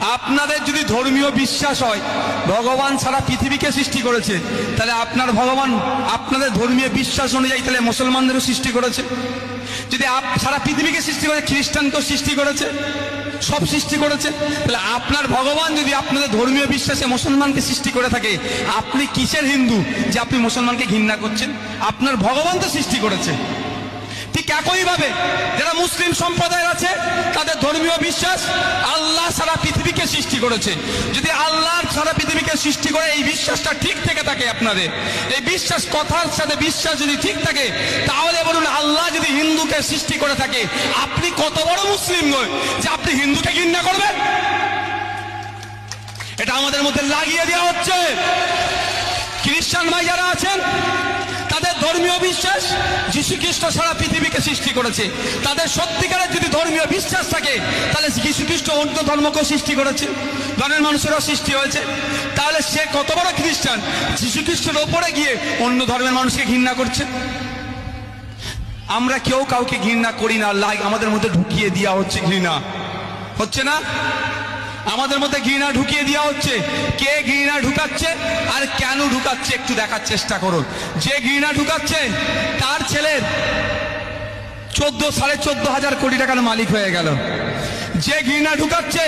আপনাদের যদি ধর্মীয় বিশ্বাস হয়, ভগবান সারা পৃথিবীকে সৃষ্টি করেছে, তাহলে আপনার ভগবান আপনাদের ধর্মীয় বিশ্বাস অনুযায়ী তাহলে মুসলমানদেরও সৃষ্টি করেছে। যদি আপ- সারা পৃথিবীকে সৃষ্টি করে খ্রিস্টানকেও সৃষ্টি করেছে, সব সৃষ্টি করেছে, তাহলে আপনার ভগবান যদি আপনাদের ধর্মীয় বিশ্বাসে মুসলমানকে সৃষ্টি করে থাকে, আপনি কিসের হিন্দু যে আপনি মুসলমানকে ঘৃণা করছেন? আপনার ভগবান তো সৃষ্টি করেছে। ঠিক একইভাবে যারা মুসলিম সম্প্রদায়ের আছে, তাদের ধর্মীয় বিশ্বাস আল্লাহ সারা পৃথিবীকে সৃষ্টি করেছে। যদি আল্লাহ সারা পৃথিবীকে সৃষ্টি করে, এই বিশ্বাসটা ঠিক থেকে থাকে আপনাদের। এই বিশ্বাস কথার সাথে বিশ্বাস যদি ঠিক থাকে, তাহলে বলুন আল্লাহ যদি হিন্দুকে সৃষ্টি করে থাকে, আপনি কত বড় মুসলিম নয় যে আপনি হিন্দুকে ঘৃণা করবেন? এটা আমাদের মধ্যে লাগিয়ে দেওয়া হচ্ছে। খ্রিস্টান ভাই যারা আছেন ধর্মীয় বিশ্বাস যীশু খ্রিস্ট সারা পৃথিবীকে সৃষ্টি করেছে। তাদের সত্যিকারের যদি ধর্মীয় বিশ্বাস থাকে, তাহলে যীশু খ্রিস্ট অন্য ধর্মকেও সৃষ্টি করেছে, ধর্মের মানুষেরও সৃষ্টি হয়েছে। তাহলে সে কত বড় খ্রিস্টান? যীশু খ্রিস্টের ওপরে গিয়ে অন্য ধর্মের মানুষকে ঘৃণা করছে। আমরা কেউ কাউকে ঘৃণা করি না লাইক আমাদের মধ্যে ঢুকিয়ে দেওয়া হচ্ছে ঘৃণা। হচ্ছে না? আমাদের মধ্যে ঘৃণা ঢুকিয়ে দেওয়া হচ্ছে। কে ঘৃণা ঢুকাচ্ছে আর কেন ঢুকাচ্ছে একটু দেখার চেষ্টা করুন। যে ঘৃণা ঢুকাচ্ছে, তার ছেলের চোদ্দ, সাড়ে চোদ্দ হাজার কোটি টাকার মালিক হয়ে গেল। যে ঘৃণা ঢুকাচ্ছে